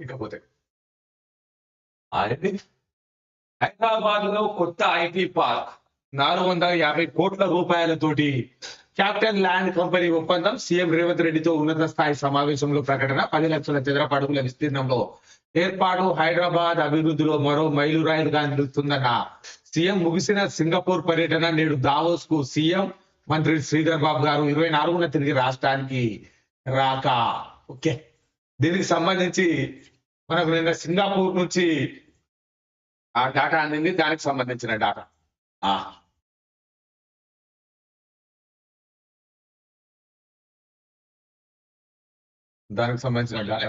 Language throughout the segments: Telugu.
ఇకపోతే. హైదరాబాద్లో కొత్త ఐటీ పార్క్. నాలుగు వందల యాభై కోట్ల రూపాయలతోటి క్యాపిటల్ ల్యాండ్ కంపెనీ ఒప్పందం సీఎం రేవంత్ రెడ్డితో ఉన్నత స్థాయి సమావేశంలో ప్రకటన పది లక్షల చదరపు అడుగుల విస్తీర్ణంలో. ఏర్పాటు హైదరాబాద్ అభివృద్ధిలో మరో మైలురాయిలుగా నిలుస్తుందన్న సీఎం ముగిసిన సింగపూర్ పర్యటన నేడు దావోస్కు సీఎం మంత్రి శ్రీధర్ బాబు గారు ఇరవై నాలుగున తిరిగి రాష్ట్రానికి రాక. ఓకే. దీనికి సంబంధించి మనకు నిన్న సింగపూర్ నుంచి ఆ డాటా అందింది. దానికి సంబంధించిన డాటా ఆ. దానికి సంబంధించిన డాటా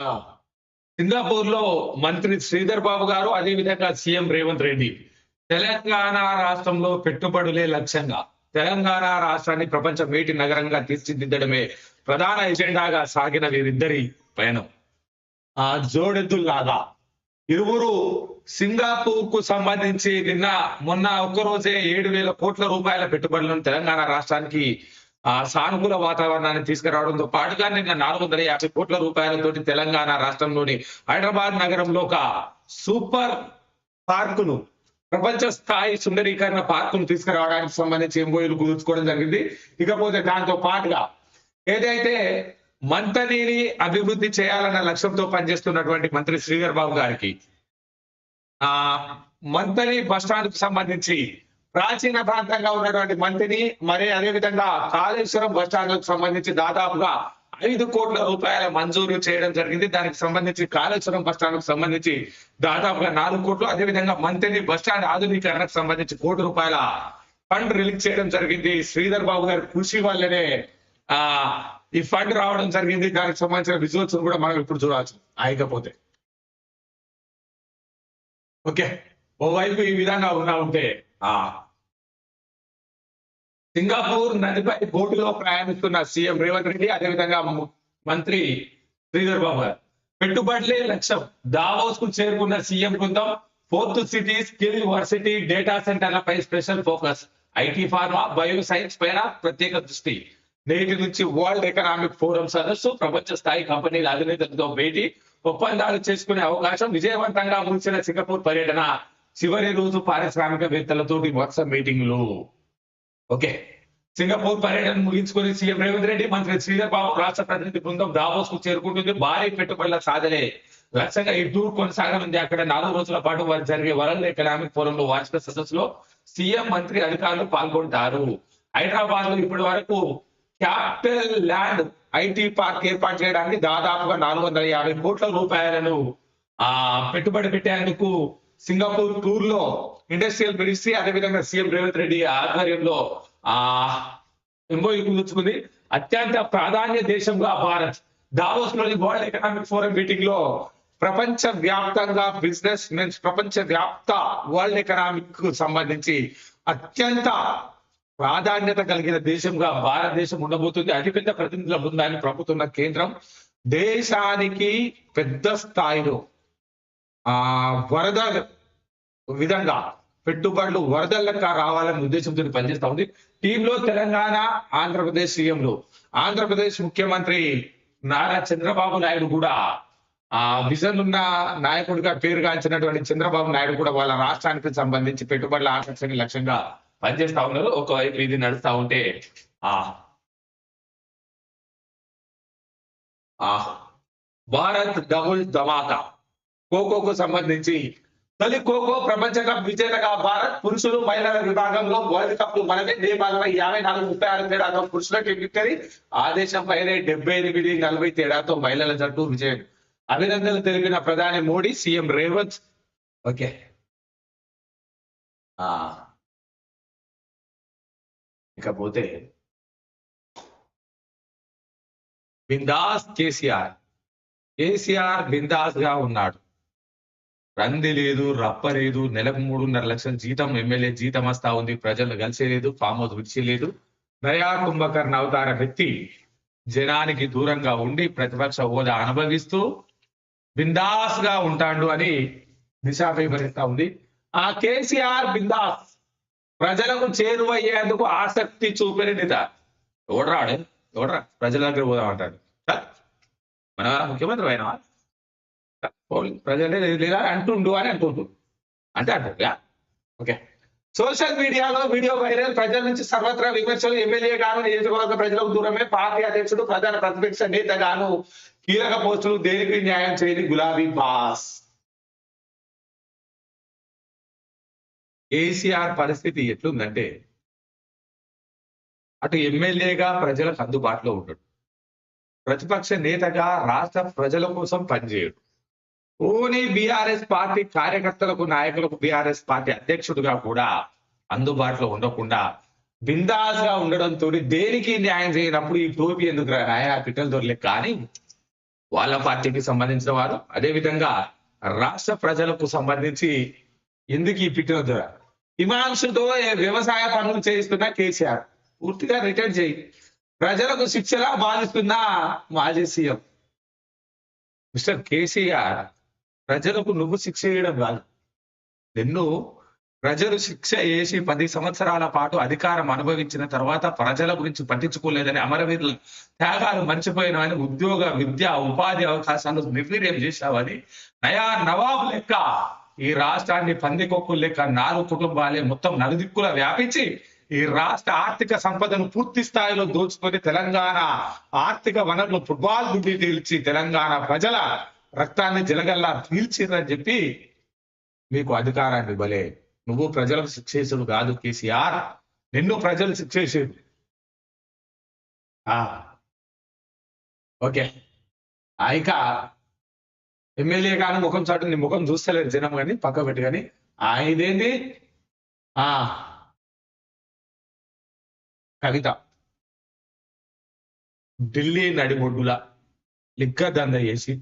సింగపూర్లో మంత్రి శ్రీధర్ బాబు గారు అదే విధంగా సీఎం రేవంత్ రెడ్డి. తెలంగాణ రాష్ట్రంలో పెట్టుబడులే లక్ష్యంగా. తెలంగాణ రాష్ట్రాన్ని ప్రపంచ మేటి నగరంగా తీర్చిదిద్దడమే ప్రధాన ఎజెండాగా సాగిన వీరిద్దరి పయనం. ఆ జోడెద్దుల్లాగా. ఇరువురు సింగపూర్కు సంబంధించి నిన్న మొన్న ఒక్కరోజే ఏడు వేల కోట్ల రూపాయల పెట్టుబడులను తెలంగాణ రాష్ట్రానికి ఆ సానుకూల వాతావరణాన్ని తీసుకురావడంతో పాటుగా నిన్న నాలుగు వందల యాభై కోట్ల రూపాయలతోటి తెలంగాణ రాష్ట్రంలోని హైదరాబాద్ నగరంలో ఒక సూపర్ పార్కును ప్రపంచ స్థాయి సుందరీకరణ పార్కును తీసుకురావడానికి సంబంధించి ఎంబోయిలు కుదుర్చుకోవడం జరిగింది. ఇకపోతే దాంతో పాటుగా ఏదైతే మంతనీని అభివృద్ధి చేయాలన్న లక్ష్యంతో పనిచేస్తున్నటువంటి మంత్రి శ్రీధర్ బాబు గారికి ఆ మంతని బస్ స్టాండ్కు సంబంధించి ప్రాచీన ప్రాంతంగా ఉన్నటువంటి మంత్రిని మరి అదే విధంగా కాళేశ్వరం బస్ స్టాండ్ సంబంధించి దాదాపుగా ఐదు కోట్ల రూపాయల మంజూరు చేయడం జరిగింది. దానికి సంబంధించి కాళేశ్వరం బస్టాండ్కు సంబంధించి దాదాపుగా నాలుగు కోట్లు. అదే విధంగా బస్టాండ్ ఆధునీకరణకు సంబంధించి కోటి రూపాయల ఫండ్ రిలీజ్ చేయడం జరిగింది. శ్రీధర్ బాబు గారి కృషి వల్లనే ఆ ఈ ఫండ్ రావడం జరిగింది. దానికి సంబంధించిన విజువల్స్ కూడా మనం ఇప్పుడు చూడవచ్చు ఆయకపోతే ఓకే. ఓవైపు ఈ విధంగా ఉన్నా ఉంటే ఆ. సింగపూర్ నదిపై బోటులో ప్రయాణిస్తున్న సీఎం రేవంత్ రెడ్డి అదేవిధంగా మంత్రి శ్రీధర్ బాబు గారు. పెట్టుబడులే లక్ష్యం. దావోస్కు చేరుకున్న సీఎం బృందం fourth city skill varsity data సెంటర్లపై special focus. IT pharma bio science పైన ప్రత్యేక దృష్టి. నేటి నుంచి వరల్డ్ ఎకనామిక్ ఫోరం సదస్సు ప్రపంచ స్థాయి కంపెనీల అధినేతలతో భేటీ ఒప్పందాలు చేసుకునే అవకాశం విజయవంతంగా ముగిసిన సింగపూర్ పర్యటన. చివరి రోజు పారిశ్రామికవేత్తలతోటి వాట్సాప్ మీటింగ్లు. ఓకే. సింగపూర్ పర్యటన ముగించుకొని సీఎం రేవంత్ రెడ్డి మంత్రి శ్రీధర్ బాబు రాష్ట్ర ప్రతినిధి బృందం దావోస్కు చేరుకుంటుంది. భారీ పెట్టుబడుల సాధనే. లక్ష్యంగా ఈ టూర్ కొనసాగనుంది. అక్కడ నాలుగు రోజుల పాటు వారు జరిగే వరల్డ్ ఎకనామిక్ ఫోరంలో వార్షిక సదస్సులో సీఎం మంత్రి అధికారులు పాల్గొంటారు. హైదరాబాద్లో ఇప్పటి వరకు క్యాపిటల్ ల్యాండ్ ఐటీ పార్క్ ఏర్పాటు చేయడానికి దాదాపుగా నాలుగు వందల యాభై కోట్ల రూపాయలను ఆ పెట్టుబడి పెట్టేందుకు సింగపూర్ టూర్లో ఇండస్ట్రియల్ మినిస్ట్రీ అదేవిధంగా సీఎం రేవంత్ రెడ్డి ఆధ్వర్యంలో ఆ ఎంఓయూ కుదుర్చుకుంది అత్యంత ప్రాధాన్య దేశంగా భారత్. దావోస్లోని వరల్డ్ ఎకనామిక్ ఫోరం మీటింగ్లో ప్రపంచ వ్యాప్తంగా బిజినెస్ మెన్స్ ప్రపంచ వ్యాప్త వరల్డ్ ఎకనామిక్కు సంబంధించి అత్యంత ప్రాధాన్యత కలిగిన దేశంగా భారతదేశం ఉండబోతుంది. అతిపెద్ద ప్రతినిధుల బృందాన్ని పంపుతున్న కేంద్రం దేశానికి పెద్ద స్థాయిలో ఆ వరద విధంగా పెట్టుబడులు వరద రావాలని రావాలనే ఉద్దేశంతో పనిచేస్తా ఉంది. టీంలో తెలంగాణ ఆంధ్రప్రదేశ్ సీఎంలు. ఆంధ్రప్రదేశ్ ముఖ్యమంత్రి నారా చంద్రబాబు నాయుడు కూడా ఆ విజన్ ఉన్న నాయకుడిగా పేరుగాంచినటువంటి చంద్రబాబు నాయుడు కూడా వాళ్ళ రాష్ట్రానికి సంబంధించి పెట్టుబడుల ఆకర్షణ లక్ష్యంగా పనిచేస్తా ఉన్నారు. ఒకవైపు ఇది నడుస్తా ఉంటే ఆ భారత్ డబుల్ ధమాకా. ఖోఖోకు సంబంధించి. తొలి ఖోఖో ప్రపంచ కప్ విజేతగా భారత్ పురుషులు మహిళల విభాగంలో వరల్డ్ కప్ మనమే నేపాల్లో యాభై నాలుగు ముప్పై ఆరు తేడాతో పురుషులకు విక్టరీ ఆదేశం పైనే డెబ్బై ఎనిమిది నలభై తేడాతో మహిళల జట్టు విజయం. అభినందనలు తెలిపిన ప్రధాని మోడీ సీఎం రేవంత్. ఓకే. ఇకపోతే బిందాస్ కేసీఆర్. కేసీఆర్ బిందాస్గా ఉన్నాడు. రంది లేదు రప్ప లేదు నెలకు మూడున్నర లక్షల జీతం ఎమ్మెల్యే జీతం వస్తా ఉంది ప్రజలు కలిసేలేదు ఫామ్ హౌస్ విడిచిలేదు దయా కుంభకర్ణ అవతార వ్యక్తి జనానికి దూరంగా ఉండి ప్రతిపక్ష హోదా అనుభవిస్తూ బిందాస్గా ఉంటాడు అని దిశ వివరిస్తా ఉంది. ఆ కేసీఆర్ బిందాస్ ప్రజలకు చేరువయ్యేందుకు ఆసక్తి చూపిన నేత. ఎవడరాడు ఎవడరా? ప్రజల దగ్గర పోదామంటాడు మన ముఖ్యమంత్రి అయినా? ప్రజలే లేదా అంటుండు అని అనుకుంటు అంటే అంటారు యా. ఓకే. సోషల్ మీడియాలో వీడియో వైరల్ ప్రజల నుంచి సర్వత్రా విమర్శలు ఎమ్మెల్యే గాను నియోజకవర్గ ప్రజలకు దూరమే. పార్టీ అధ్యక్షుడు ప్రధాన ప్రతిపక్ష నేత గాను కీలక పోస్టులు దేనికి న్యాయం చేయని గులాబీ బాస్? కేసీఆర్ పరిస్థితి ఎట్లుందంటే అటు ఎమ్మెల్యేగా ప్రజలకు అందుబాటులో ఉండడు. ప్రతిపక్ష నేతగా రాష్ట్ర ప్రజల కోసం పనిచేయడు. ఓనీ బీఆర్ఎస్ పార్టీ కార్యకర్తలకు నాయకులకు బీఆర్ఎస్ పార్టీ అధ్యక్షుడిగా కూడా అందుబాటులో ఉండకుండా బిందాస్గా ఉండడంతో దేనికి న్యాయం చేయనప్పుడు ఈ టోపీ ఎందుకు నాయా పిట్టలు దొరలే. కానీ వాళ్ళ పార్టీకి సంబంధించిన వారు అదే విధంగా రాష్ట్ర ప్రజలకు సంబంధించి ఎందుకు ఈ పిట్టల దొర? హిమాంశుతో వ్యవసాయ పనులు చేయిస్తున్న కేసీఆర్. పూర్తిగా రిటర్న్ చేయి. ప్రజలకు శిక్షలా బాధిస్తున్న మాజీ సీఎం. మిస్టర్ కేసీఆర్ ప్రజలకు నువ్వు శిక్ష చేయడం కాదు. నిన్ను ప్రజలు శిక్ష వేసి పది సంవత్సరాల పాటు అధికారం అనుభవించిన తర్వాత ప్రజల గురించి పట్టించుకోలేదని అమరవీరుల త్యాగాలు మర్చిపోయినావని ఉద్యోగ విద్య ఉపాధి అవకాశాలు నిర్వీర్యం చేశావని నయా నవాబు లెక్క ఈ రాష్ట్రాన్ని పందికొక్కు లెక్క నాలుగు కుటుంబాలే మొత్తం నలుదిక్కుల వ్యాపించి ఈ రాష్ట్ర ఆర్థిక సంపదను పూర్తి స్థాయిలో దోచుకొని తెలంగాణ ఆర్థిక వనరులు ఫుట్బాల్ గుడ్డి తీల్చి తెలంగాణ ప్రజల రక్తాన్ని జలగల్లా తీల్చిరని చెప్పి మీకు అధికారాన్ని ఇవ్వలే నువ్వు ప్రజలకు శిక్షేసుడు కాదు కేసీఆర్. నిన్ను ప్రజలు శిక్షేసేది ఆ. ఓకే. ఆ, ఇక ఎమ్మెల్యే కానీ ముఖం చాటు నీ ముఖం చూస్తలేదు జనం కానీ పక్క పెట్టి కానీ ఆయనదేంటి ఆ. కవిత. ఢిల్లీ నడిబొడ్డుల లిగ్గ దంద చేసి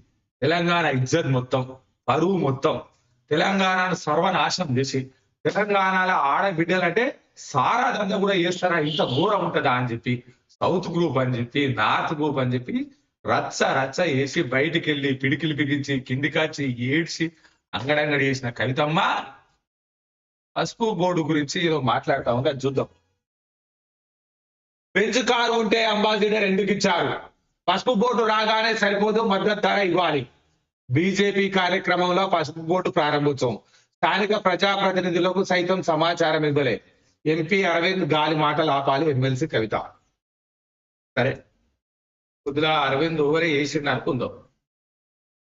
తెలంగాణ ఇజ్జత్ మొత్తం పరువు మొత్తం. తెలంగాణను సర్వనాశనం చేసి తెలంగాణలో ఆడబిడ్డలంటే సారా దంద కూడా చేస్తారా? ఇంత ఘోరం ఉంటుందా అని చెప్పి సౌత్ గ్రూప్ అని చెప్పి నార్త్ గ్రూప్ అని చెప్పి రచ్చ రచ్చ వేసి బయటికి వెళ్ళి పిడికిలు బిగించి కిందికాచి ఏడ్చి అంగడంగడి చేసిన కవితమ్మ పసుపు బోర్డు గురించి ఏదో మాట్లాడతా. చూద్దాం. బెంచ్ కారు ఉంటే అంబాసిడర్ ఎందుకు ఇచ్చారు? పసుపు బోర్డు రాగానే సరిపోదు మద్దతు ధర ఇవ్వాలి. బీజేపీ కార్యక్రమంలో పసుపు బోర్డు ప్రారంభోత్సవం. స్థానిక ప్రజాప్రతినిధులకు సైతం సమాచారం ఇవ్వలే. ఎంపీ అరవింద్ గాలి మాటలు ఆపాలి ఎమ్మెల్సీ కవిత. సరే. కొద్దిగా అరవింద్ ఓవరే వేసిండు అనుకుందాం.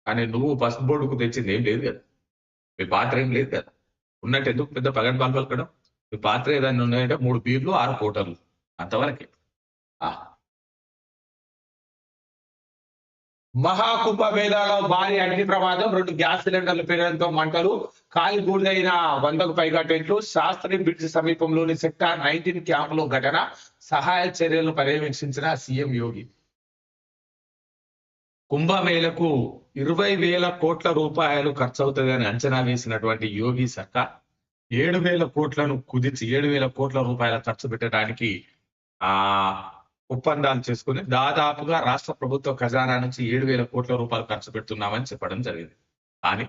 కానీ నువ్వు పసుపు బోర్డుకు తెచ్చింది ఏం లేదు కదా. మీ పాత్ర ఏం లేదు కదా. ఉన్నట్టు ఎందుకు పెద్ద పగన్ పాలు పలకడం? మీ పాత్ర ఏదైనా ఉన్నాయంటే మూడు బీర్లు ఆరు కోటర్లు. అంతవరకే. మహాకుంభమేళాలో భారీ అగ్ని ప్రమాదం రెండు గ్యాస్ సిలిండర్లు పేరడంతో మంటలు కాలి బూడిదైన వందకు పైగా టెంట్లు శాస్త్రి బ్రిడ్జ్ సమీపంలోని సెక్టార్ నైన్టీన్ క్యాంపులో ఘటన సహాయ చర్యలను పర్యవేక్షించిన సీఎం యోగి. కుంభమేళకు ఇరవై వేల కోట్ల రూపాయలు ఖర్చు అవుతుందని అంచనా వేసినటువంటి యోగి సర్కార్ ఏడు వేల కోట్లను కుదిర్చి ఏడు వేల కోట్ల రూపాయల ఖర్చు పెట్టడానికి ఆ ఒప్పందాలు చేసుకుని దాదాపుగా రాష్ట్ర ప్రభుత్వ ఖజానా నుంచి ఏడు వేల కోట్ల రూపాయలు ఖర్చు పెడుతున్నామని చెప్పడం జరిగింది. కానీ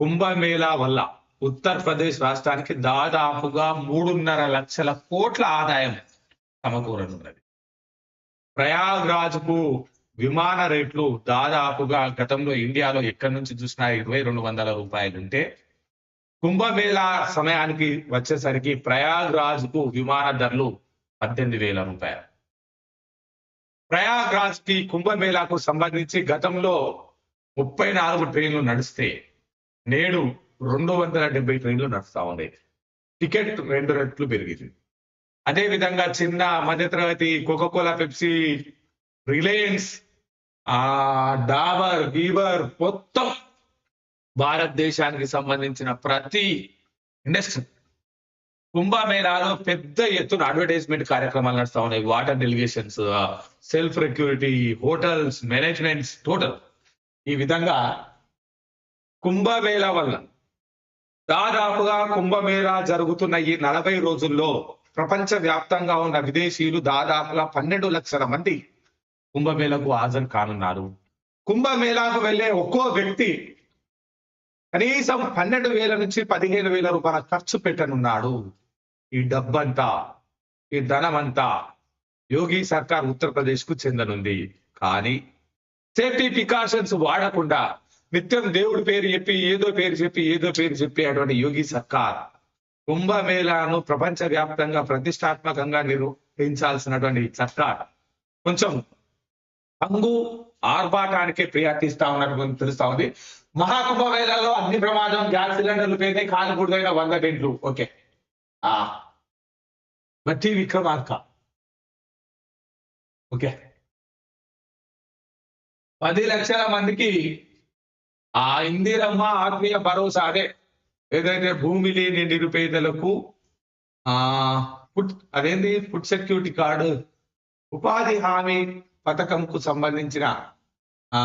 కుంభమేళా వల్ల ఉత్తరప్రదేశ్ రాష్ట్రానికి దాదాపుగా మూడున్నర లక్షల కోట్ల ఆదాయం సమకూరనున్నది. ప్రయాగ్రాజ్కు విమాన రేట్లు దాదాపుగా గతంలో ఇండియాలో ఎక్కడి నుంచి చూసినా ఇరవై రెండు వందల రూపాయలు ఉంటే కుంభమేళా సమయానికి వచ్చేసరికి ప్రయాగ్రాజ్కు విమాన ధరలు పద్దెనిమిది వేల రూపాయలు. ప్రయాగ్రాజ్కి కుంభమేళాకు సంబంధించి గతంలో ముప్పై నాలుగు ట్రైన్లు నడిస్తే నేడు రెండు వందల డెబ్బై ట్రైన్లు నడుస్తా ఉన్నాయి. టికెట్ రెండు రెట్లు పెరిగింది. అదేవిధంగా చిన్న మధ్యతరగతి కోకోకోలా పెప్సీ రిలయన్స్ ఆ డాబర్ బీబర్ మొత్తం భారతదేశానికి సంబంధించిన ప్రతి ఇండస్ట్రీ కుంభమేళాలో పెద్ద ఎత్తున అడ్వర్టైజ్మెంట్ కార్యక్రమాలు నడుస్తా ఉన్నాయి. Water delegations self security hotels managements total ఈ విధంగా కుంభమేళా వల్ల దాదాపుగా కుంభమేళా జరుగుతున్న ఈ నలభై రోజుల్లో ప్రపంచ వ్యాప్తంగా ఉన్న విదేశీయులు దాదాపుగా పన్నెండు లక్షల మంది కుంభమేళకు హాజరు కానున్నారు. కుంభమేళాకు వెళ్ళే ఒక్కో వ్యక్తి కనీసం పన్నెండు వేల నుంచి పదిహేను వేల రూపాయల ఖర్చు పెట్టనున్నాడు. ఈ డబ్బంతా ఈ ధనమంతా యోగి సర్కార్ ఉత్తరప్రదేశ్కు చెందనుంది. కానీ సేఫ్టీ ప్రికాషన్స్ వాడకుండా నిత్యం దేవుడి పేరు చెప్పి ఏదో పేరు చెప్పి ఏదో పేరు చెప్పి అటువంటి యోగి సర్కార్ కుంభమేళాను ప్రపంచ వ్యాప్తంగా ప్రతిష్టాత్మకంగా నిర్వహించాల్సినటువంటి సర్కార్. కొంచెం హంగు ఆర్భాటానికే ప్రయత్నిస్తా ఉన్నట్టు తెలుస్తా ఉంది. మహాకుంభమేళాలో అగ్ని ప్రమాదం గ్యాస్ సిలిండర్లు పేద కాలుకూడదైన వంద టెంట్లు ఓకే. బట్టి విక్రమార్క ఓకే పది లక్షల మందికి ఆ ఇందిరమ్మ ఆత్మీయ భరోసా అదే ఏదైతే భూమి లేని నిరుపేదలకు ఆ ఫుడ్ అదేంది ఫుడ్ సెక్యూరిటీ కార్డు ఉపాధి హామీ పథకంకు సంబంధించిన ఆ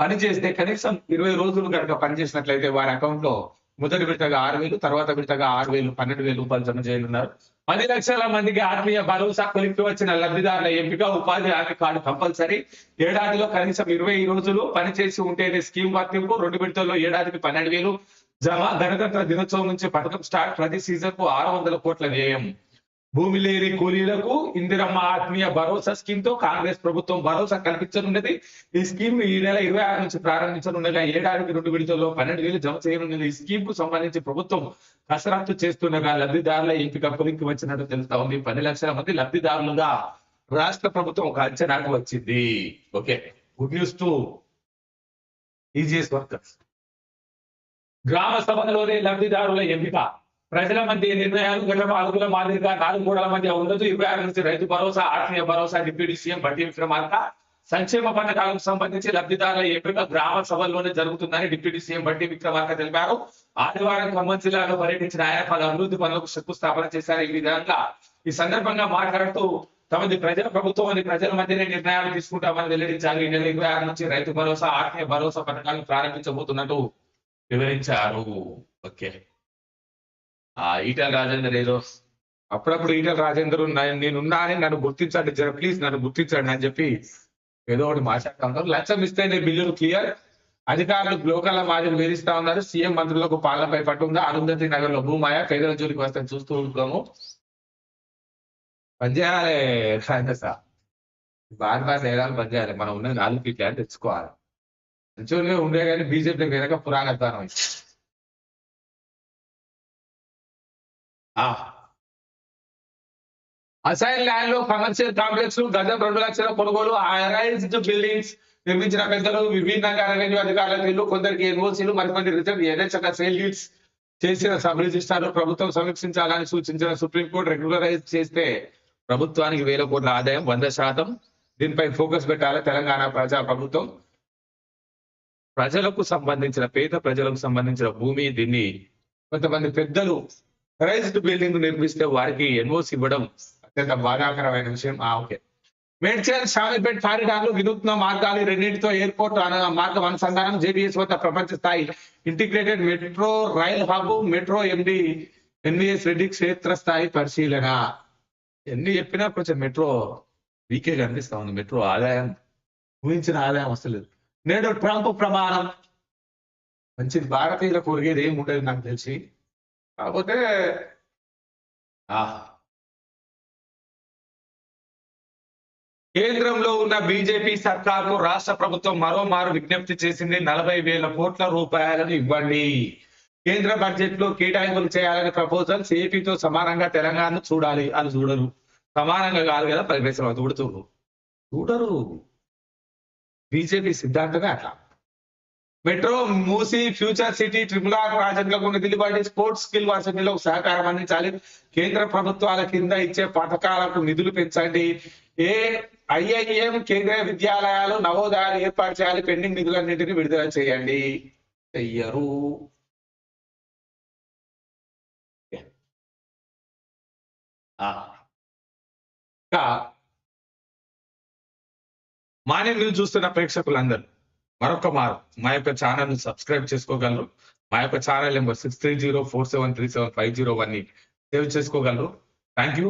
పని చేస్తే కనీసం ఇరవై రోజులు కనుక పనిచేసినట్లయితే వారి అకౌంట్లో మొదటి విడతగా ఆరు వేలు తర్వాత విడతగా ఆరు వేలు పన్నెండు వేలు రూపాయలు జమ చేయనున్నారు. పది లక్షల మందికి ఆత్మీయ భరోసా కొలిపి వచ్చిన లబ్ధిదారుల ఎంపిక ఉపాధి హామీ కార్డు కంపల్సరీ. ఏడాదిలో కనీసం ఇరవై రోజులు పనిచేసి ఉంటేనే స్కీమ్ వర్తింపు. రెండు విడతల్లో ఏడాదికి పన్నెండు వేలు జమ. గణతంత్ర దినోత్సవం నుంచి పథకం స్టార్ట్. ప్రతి సీజన్కు ఆరు వందల కోట్ల వ్యయం. భూమి లేని కూలీలకు ఇందిరమ్మ ఆత్మీయ భరోసా స్కీమ్తో కాంగ్రెస్ ప్రభుత్వం భరోసా కల్పించనున్నది. ఈ స్కీమ్ ఈ నెల ఇరవై ఆరు నుంచి ప్రారంభించనుండగా ఏడాదికి రెండు విడుదలలో పన్నెండు వేలు జమ చేయనున్నది. ఈ స్కీమ్కు సంబంధించి ప్రభుత్వం కసరత్తు చేస్తుండగా లబ్ధిదారుల ఎంపిక పొలికి వచ్చినట్టు తెలుస్తా ఉంది. పది లక్షల మంది లబ్ధిదారులుగా రాష్ట్ర ప్రభుత్వం ఒక అంచనాకు వచ్చింది. Okay good news to EGS workers. గ్రామ సభలోనే లబ్ధిదారుల ఎంపిక. ప్రజల మధ్య నిర్ణయాలు గత మాదిరిగా నాలుగు గోడల మధ్య ఉండదు. ఇరవై ఆరు నుంచి రైతు భరోసా ఆత్మీయ భరోసా డిప్యూటీ సీఎం బట్టి విక్రమార్క. సంక్షేమ పథకాలకు సంబంధించి లబ్ధిదారుల ఎంపిక గ్రామ సభల్లోనే జరుగుతుందని డిప్యూటీ సీఎం బట్టి విక్రమార్క తెలిపారు. ఆదివారం ఖమ్మం జిల్లాలో పర్యటించిన ఆయన పలు అభివృద్ధి పనులకు శంకుస్థాపన చేశారు. ఈ విధంగా ఈ సందర్భంగా మాట్లాడుతూ తమది ప్రజల ప్రభుత్వం అని ప్రజల మధ్యనే నిర్ణయాలు తీసుకుంటామని వెల్లడించారు. ఈ నెల ఇరవై ఆరు నుంచి రైతు భరోసా ఆత్మీయ భరోసా పథకాలను ప్రారంభించబోతున్నట్టు వివరించారు. ఓకే. ఆ ఈటల రాజేందర్ ఏదో. అప్పుడప్పుడు ఈటల రాజేందర్ నేను నేనున్నా అని నన్ను గుర్తించండి జర ప్లీజ్ నన్ను గుర్తించండి అని చెప్పి ఏదో ఒకటి మాట్లాడుతూ ఉన్నారు. లంచం ఇస్తేనే బిల్లులు క్లియర్. అధికారులు లోకల్ మాదిరి వేధిస్తా ఉన్నారు. సీఎం మంత్రులకు పాలనపై పట్టు ఉందా? అరుంధతి నగర్లో భూమాయ పేదల జోలికి వస్తే చూస్తూ ఉంటాము పనిచేయాలి సార్ బార్ బార్ నేరాలు పనిచేయాలి మనం ఉన్నది నాలుగు ఇట్లా అని తెచ్చుకోవాలి. మంచిగా ఉండే కానీ బీజేపీ వెనక పురాణత్వం అసైన్ ల్యాండ్లో కమర్షియల్ కాంప్లెక్స్ గజం రెండు లక్షల కొనుగోలు అరైజ్డ్ బిల్డింగ్స్ నిర్మించిన పెద్దలు విభిన్నంగా రెవెన్యూ అధికారులకు కొందరికి ఎన్ఓసీలు మరికొంది రిటర్న్ ఏదైనా సేల్ డీడ్స్ చేసిన సబ్ రిజిస్టార్ ప్రభుత్వం సమీక్షించాలని సూచించిన సుప్రీంకోర్టు రెగ్యులరైజ్ చేస్తే ప్రభుత్వానికి వేల కోట్ల ఆదాయం వంద శాతం. దీనిపై ఫోకస్ పెట్టాలి తెలంగాణ ప్రజా ప్రభుత్వం. ప్రజలకు సంబంధించిన పేద ప్రజలకు సంబంధించిన భూమి దీన్ని కొంతమంది పెద్దలు రైజ్డ్ బిల్డింగ్ నిర్మిస్తే వారికి ఎన్ఓసి ఇవ్వడం అత్యంత బాధాకరమైన విషయం. ఆ ఓకే. మేడ్చల్ షామీపేట్ కారిడార్లు వినూత్న మార్గాలు రెండింటితో ఎయిర్పోర్ట్ మార్గం అనుసంధానం జేబీఎస్ వద్ద ప్రపంచ స్థాయి integrated metro rail hub metro MD NVS Reddy క్షేత్రస్థాయి పరిశీలన. ఎన్ని చెప్పినా కొంచెం మెట్రో వీకే కనిపిస్తా ఉంది. మెట్రో ఆదాయం ఊహించిన ఆదాయం వస్తలేదు నేడు ట్రంప్ ప్రమాణం. మంచిది భారతీయులకు ఒరిగేది ఏమి ఉండేది నాకు తెలిసి. కాకపోతే కేంద్రంలో ఉన్న బీజేపీ సర్కార్కు రాష్ట్ర ప్రభుత్వం మరోమారు విజ్ఞప్తి చేసింది నలభై వేల కోట్ల రూపాయలను ఇవ్వండి. కేంద్ర బడ్జెట్లో కేటాయింపులు చేయాలనే ప్రపోజల్ ఏపీతో సమానంగా తెలంగాణను చూడాలి. అని చూడరు. సమానంగా కాదు కదా పది చూడుతురు చూడరు. బీజేపీ సిద్ధాంతమే అట్లా. Metro Musi future city triple R ప్రాజెక్టులకు నిధులుబడి స్పోర్ట్స్ స్కిల్ వర్సిటీలకు సహకారం అందించాలి కేంద్ర ప్రభుత్వాల కింద ఇచ్చే పథకాలకు నిధులు పెంచండి. ఏ ఐఐఎం కేంద్రీయ విద్యాలయాలు నవోదయాలు ఏర్పాటు చేయాలి. పెండింగ్ నిధులన్నింటినీ విడుదల చేయండి. చెయ్యరు. మాన్యం న్యూస్ చూస్తున్న ప్రేక్షకులందరూ. మరొక మారు. మా యొక్క ఛానల్ను సబ్స్క్రైబ్ చేసుకోగలరు. మా యొక్క channel number six three zero four seven three seven five zero one save చేసుకోగలరు. Thank you.